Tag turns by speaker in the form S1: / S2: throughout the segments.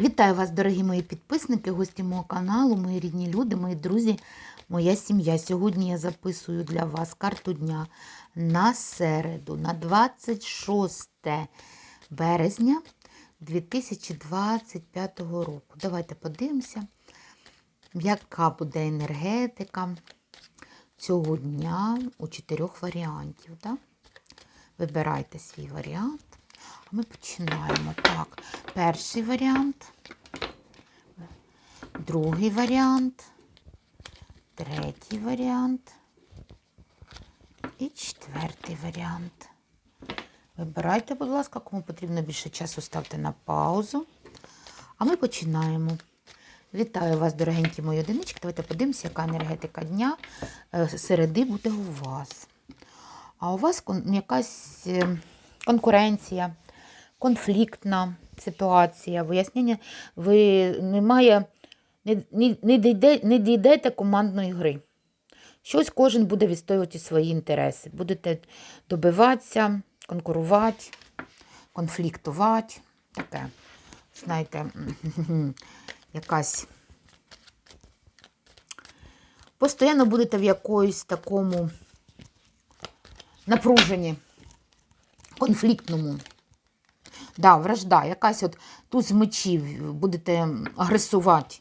S1: Вітаю вас, дорогі мої підписники, гості мого каналу, мої рідні люди, мої друзі, моя сім'я. Сьогодні я записую для вас карту дня на середу, на 26 березня 2025 року. Давайте подивимося, яка буде енергетика цього дня у чотирьох варіантів. Да? Вибирайте свій варіант. Ми починаємо. Так, перший варіант, другий варіант, третій варіант і четвертий варіант. Вибирайте, будь ласка, кому потрібно більше часу, ставте на паузу. А ми починаємо. Вітаю вас, дорогенькі мої одинички. Давайте подивимося, яка енергетика дня е, середи буде у вас. А у вас якась е, конкуренція, конфліктна ситуація, вияснення, ви немає, не, не, не, дійде, не дійдете командної гри. Щось кожен буде відстоювати свої інтереси. Будете добиватися, конкурувати, конфліктувати. Таке, знаєте, якась. Постоянно будете в якоїсь такому напруженні, конфліктному. Да, вражда, якась от туз мечів, будете агресувати.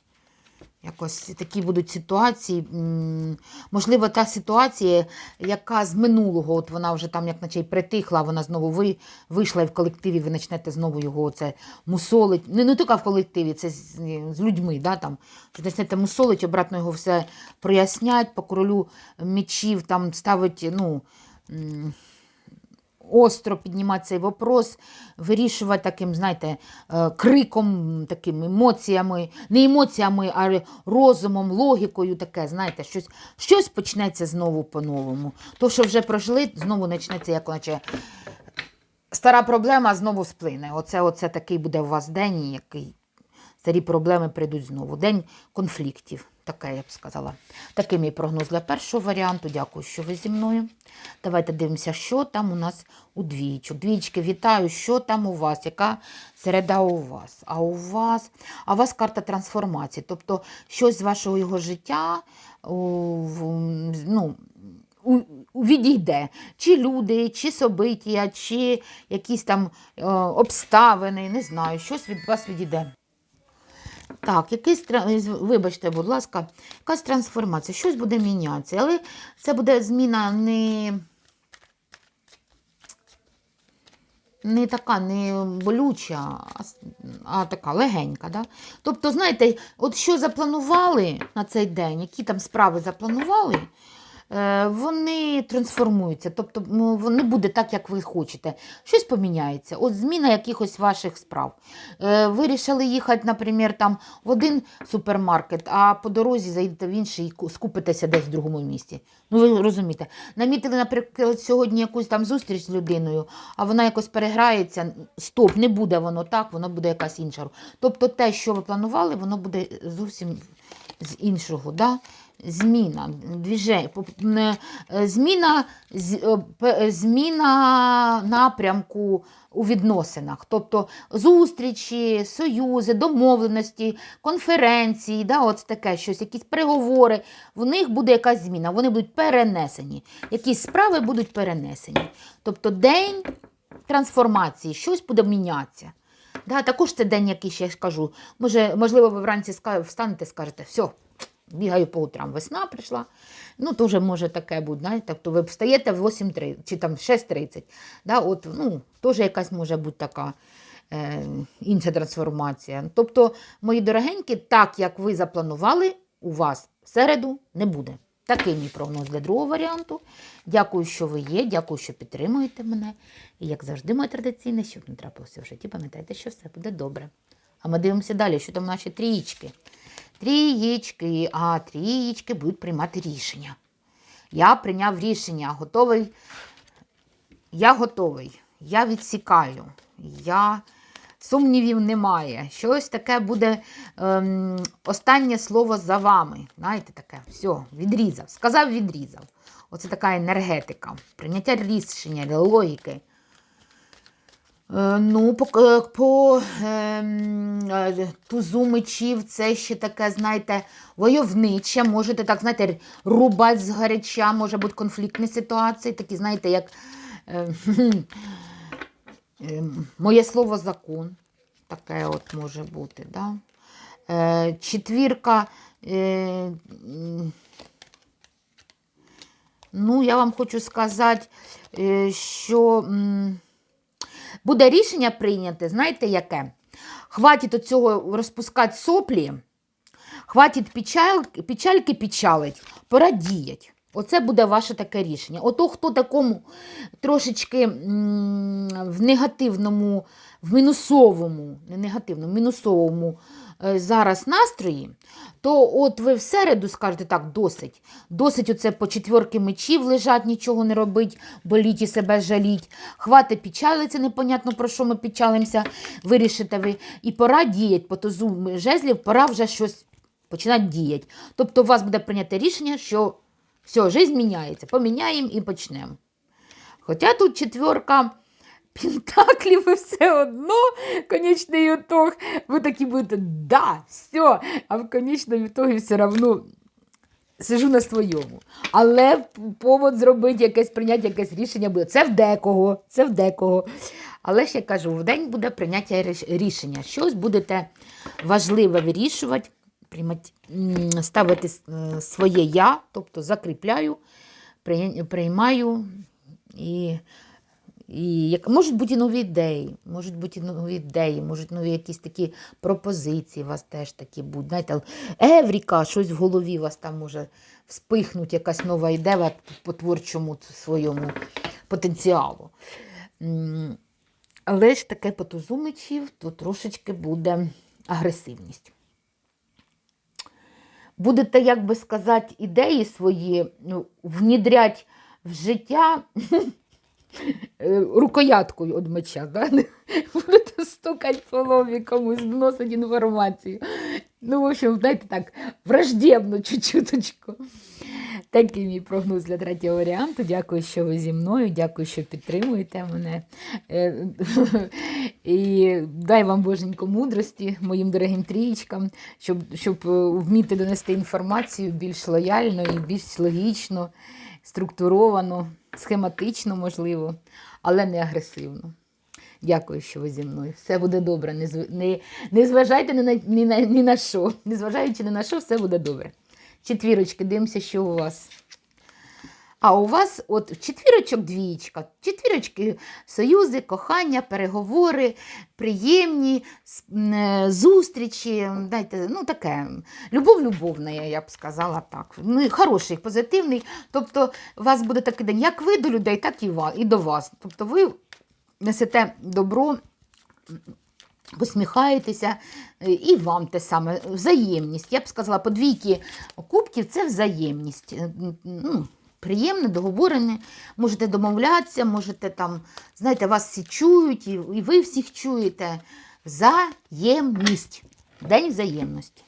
S1: Якось такі будуть ситуації. Можливо, та ситуація, яка з минулого, от вона вже там, як наче й притихла, вона знову ви, вийшла і в колективі, ви почнете знову його це мусолить. Не, не тільки в колективі, це з, з людьми, да, там, що почнете мусолить, обратно його все прояснять, по королю мечів там ставить, ну. Остро піднімати цей вопрос, вирішувати таким, знаєте, е, криком, такими емоціями, не емоціями, а розумом, логікою, таке, знаєте, щось, щось почнеться знову по-новому. То, що вже пройшли, знову почнеться, як наче стара проблема знову сплине. Оце, оце такий буде у вас день, який старі проблеми прийдуть знову. День конфліктів. Таке, я б сказала. Такий мій прогноз для першого варіанту. Дякую, що ви зі мною. Давайте дивимося, що там у нас у двічок. Двічки, вітаю, що там у вас, яка середа у вас. А у вас а у вас карта трансформації. Тобто щось з вашого його життя ну, відійде. Чи люди, чи собиття, чи якісь там е, обставини, не знаю, щось від вас відійде. Так, якийсь, вибачте, будь ласка, якась трансформація, щось буде мінятися, але це буде зміна не, не така не болюча, а, така легенька. Да? Тобто, знаєте, от що запланували на цей день, які там справи запланували, вони трансформуються. Тобто ну, не буде так, як ви хочете. Щось поміняється. От зміна якихось ваших справ. Е, Вирішили їхати, наприклад, там в один супермаркет, а по дорозі заїдете в інший і скупитеся десь в другому місці. Ну, ви розумієте. Намітили, наприклад, сьогодні якусь там зустріч з людиною, а вона якось переграється. Стоп, не буде воно так, воно буде якась інша. Тобто те, що ви планували, воно буде зовсім з іншого. Да? Зміна, двіже, поп- не, е, зміна, е, е, зміна напрямку у відносинах. Тобто зустрічі, союзи, домовленості, конференції, да, от таке щось, якісь переговори. В них буде якась зміна, вони будуть перенесені. Якісь справи будуть перенесені. Тобто день трансформації, щось буде мінятися. Да, також це день, який ще я кажу. Може, можливо, ви вранці встанете і скажете, все, бігаю по утрам, весна прийшла. Ну, теж може таке бути, знаєте, тобто ви встаєте в 8.30 чи там в 6.30. Да, от, ну, теж якась може бути така е, інша трансформація. Тобто, мої дорогенькі, так як ви запланували, у вас в середу не буде. Такий мій прогноз для другого варіанту. Дякую, що ви є, дякую, що підтримуєте мене. І як завжди, моє традиційне, щоб не трапилося в житті, пам'ятайте, що все буде добре. А ми дивимося далі, що там наші трієчки. Трієчки, а трієчки будуть приймати рішення. Я прийняв рішення, готовий. Я готовий. Я відсікаю. Я сумнівів немає. Щось таке буде ем, останнє слово за вами. Знаєте, таке, все, відрізав. Сказав, відрізав. Оце така енергетика, прийняття рішення, логіки. Е, Ну, по, е, по ем, е, тузу мечів це ще таке, знаєте, войовниче. Можете так, знаєте, рубати з гаряча, може бути конфліктні ситуації, такі, знаєте, як е, моє слово закон. Таке от може бути. Да? Е, четвірка. Е, ну, я вам хочу сказати, е, що. буде рішення прийняте, знаєте яке? Хватить от цього розпускати соплі, хватить печаль, печальки печалить, пора діять. Оце буде ваше таке рішення. Ото, хто такому трошечки в негативному, в мінусовому, не негативному, мінусовому е, зараз настрої, то от ви в середу скажете так, досить. Досить оце по четверки мечів лежать, нічого не робить, боліть і себе жаліть. Хвати печалиться, непонятно про що ми печалимося, вирішите ви. І пора діять по тузу жезлів, пора вже щось починати діяти. Тобто у вас буде прийнято рішення, що все, життя міняється, поміняємо і почнемо. Хоча тут четверка пентаклів і все одно, конечний ітог, ви такі будете, да, все, а в конечному ітогі все одно сижу на своєму. Але повод зробити якесь прийняти якесь рішення буде. Це в декого, це в декого. Але я кажу, в день буде прийняття рішення. Щось будете важливе вирішувати, приймати, ставити е, своє я, тобто закріпляю, приймаю і. І як, можуть бути нові ідеї, можуть бути нові ідеї, можуть нові якісь такі пропозиції у вас теж такі будуть. Знаєте, Евріка, щось в голові у вас там може вспихнути, якась нова ідея по творчому своєму потенціалу. Але ж таке по тузу мечів, то трошечки буде агресивність. Будете, як би сказати, ідеї свої ну, внідрять в життя е, рукояткою від меча. Да? Будете стукати по лобі комусь, вносити інформацію. Ну, в общем, знаєте так, враждебно чуть-чуточку. Такий мій прогноз для третього варіанту. Дякую, що ви зі мною. Дякую, що підтримуєте мене. Е, І дай вам боженько мудрості моїм дорогим трієчкам, щоб, щоб е, вміти донести інформацію більш лояльно і більш логічно, структуровано, схематично, можливо, але не агресивно. Дякую, що ви зі мною. Все буде добре. Не, не, не зважайте ні на, ні, на, ні на що. Незважаючи ні на що, все буде добре. Четвірочки, дивимося, що у вас. А у вас от четвірочок двієчка. Четвірочки союзи, кохання, переговори, приємні е, зустрічі. Дайте, ну таке, любов любовна, я б сказала так. Ну, хороший, позитивний. Тобто, у вас буде такий день, як ви до людей, так і до вас. Тобто ви несете добро, посміхаєтеся, е, і вам те саме. Взаємність. Я б сказала, по двійки кубків це взаємність. Е, Ну, приємне, договорене. Можете домовлятися, можете там, знаєте, вас всі чують, і, і ви всіх чуєте. Взаємність. День взаємності.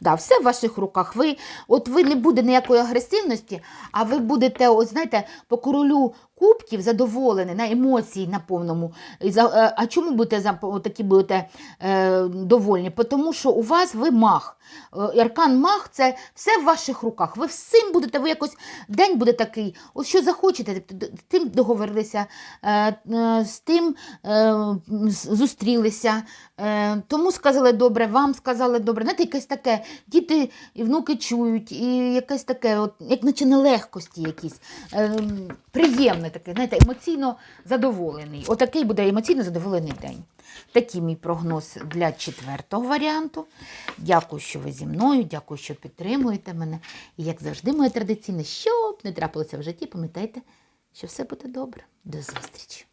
S1: Да, все в ваших руках. Ви, от ви не буде ніякої агресивності, а ви будете, от, знаєте, по королю кубків задоволені, на емоції на повному. Е, а чому будете такі будете е, довольні? Тому що у вас ви мах. Е, Аркан мах це все в ваших руках. Ви всім будете, ви якось день буде такий, от що захочете, тим договорилися, е, е, з тим е, зустрілися. Е, тому сказали добре, вам сказали добре. Знаєте, якесь таке, діти і внуки чують, і якесь таке, от, як наче нелегкості якісь. Е, приємне таке, знаєте, емоційно задоволений. Отакий буде емоційно задоволений день. Такий мій прогноз для четвертого варіанту. Дякую, що ви зі мною, дякую, що підтримуєте мене. І як завжди, моє традиційне, що б не трапилося в житті, пам'ятайте, що все буде добре. До зустрічі!